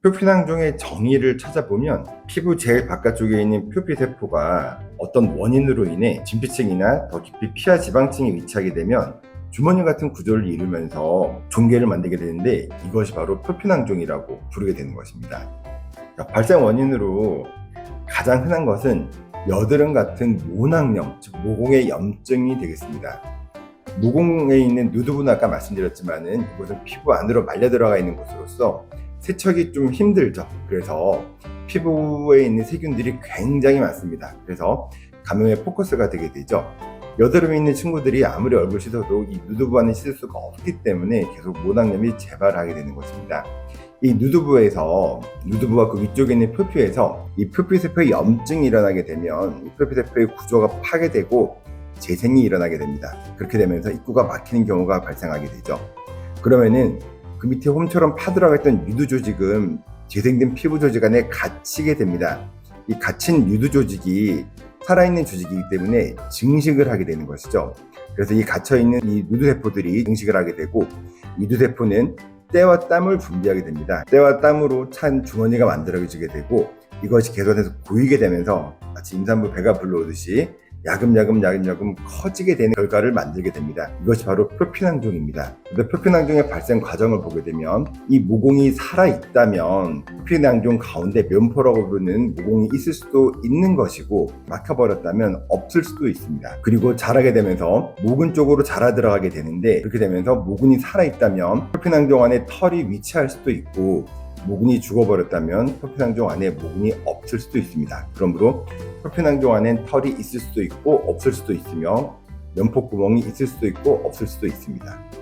표피낭종의 정의를 찾아보면 피부 제일 바깥쪽에 있는 표피 세포가 어떤 원인으로 인해 진피층이나 더 깊이 피하 지방층에 위치하게 되면 주머니 같은 구조를 이루면서 종괴를 만들게 되는데 이것이 바로 표피낭종이라고 부르게 되는 것입니다. 자, 발생 원인으로 가장 흔한 것은 여드름 같은 모낭염, 즉 모공의 염증이 되겠습니다. 모공에 있는 누드부는 아까 말씀드렸지만은 이곳은 피부 안으로 말려 들어가 있는 곳으로서 세척이 좀 힘들죠. 그래서 피부에 있는 세균들이 굉장히 많습니다. 그래서 감염의 포커스가 되게 되죠. 여드름이 있는 친구들이 아무리 얼굴 씻어도 이 누드부와는 씻을 수가 없기 때문에 계속 모낭염이 재발하게 되는 것입니다. 이 누드부에서 누드부와 그 위쪽에 있는 표피에서 이 표피세포의 염증이 일어나게 되면 이 표피세포의 구조가 파괴되고 재생이 일어나게 됩니다. 그렇게 되면서 입구가 막히는 경우가 발생하게 되죠. 그러면은 그 밑에 홈처럼 파들어가 있던 유두 조직은 재생된 피부 조직 안에 갇히게 됩니다. 이 갇힌 유두 조직이 살아있는 조직이기 때문에 증식을 하게 되는 것이죠. 그래서 이 갇혀있는 이 누드세포들이 증식을 하게 되고 유두세포는 때와 땀을 분비하게 됩니다. 때와 땀으로 찬 주머니가 만들어지게 되고 이것이 개선해서 보이게 되면서 마치 임산부 배가 불러오듯이 야금야금 야금야금 커지게 되는 결과를 만들게 됩니다. 이것이 바로 표피낭종입니다. 근데 표피낭종의 발생 과정을 보게 되면 이 모공이 살아있다면 표피낭종 가운데 면포라고 부르는 모공이 있을 수도 있는 것이고 막혀버렸다면 없을 수도 있습니다. 그리고 자라게 되면서 모근 쪽으로 자라 들어가게 되는데 그렇게 되면서 모근이 살아있다면 표피낭종 안에 털이 위치할 수도 있고 모근이 죽어버렸다면 표피낭종 안에 모근이 없을 수도 있습니다. 그러므로 표피낭종 안엔 털이 있을 수도 있고 없을 수도 있으며 면포 구멍이 있을 수도 있고 없을 수도 있습니다.